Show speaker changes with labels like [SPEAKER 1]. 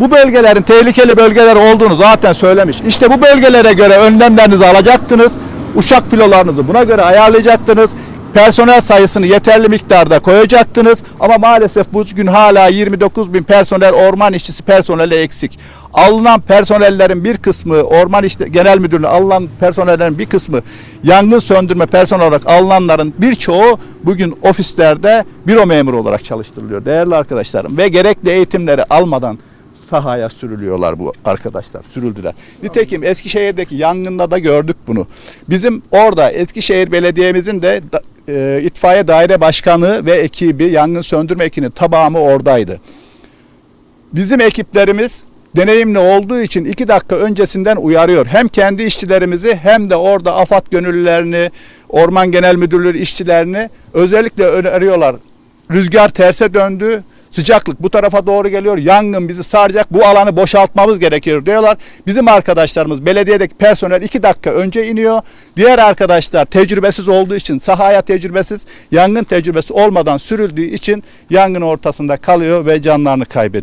[SPEAKER 1] Bu bölgelerin tehlikeli bölgeler olduğunu zaten söylemiş. İşte bu bölgelere göre önlemlerinizi alacaktınız. Uçak filolarınızı buna göre ayarlayacaktınız. Personel sayısını yeterli miktarda koyacaktınız. Ama maalesef bugün hala 29 bin personel orman işçisi personeli eksik. Alınan personellerin bir kısmı orman işte genel müdürlüğü alınan personellerin bir kısmı yangın söndürme personel olarak alınanların birçoğu bugün ofislerde büro memuru olarak çalıştırılıyor değerli arkadaşlarım. Ve gerekli eğitimleri almadan sahaya sürülüyorlar bu arkadaşlar. Sürüldüler. Nitekim Eskişehir'deki yangında da gördük bunu. Bizim orada Eskişehir Belediye'mizin de e, itfaiye daire başkanı ve ekibi, yangın söndürme ekibinin tamamı oradaydı. Bizim ekiplerimiz deneyimli olduğu için iki dakika öncesinden uyarıyor. Hem kendi işçilerimizi hem de orada AFAD gönüllülerini, Orman Genel Müdürlüğü işçilerini özellikle öneriyorlar. Rüzgar terse döndü. Sıcaklık bu tarafa doğru geliyor. Yangın bizi saracak. Bu alanı boşaltmamız gerekiyor diyorlar. Bizim arkadaşlarımız belediyedeki personel iki dakika önce iniyor. Diğer arkadaşlar tecrübesiz olduğu için sahaya tecrübesiz, yangın tecrübesi olmadan sürüldüğü için yangın ortasında kalıyor ve canlarını kaybediyor.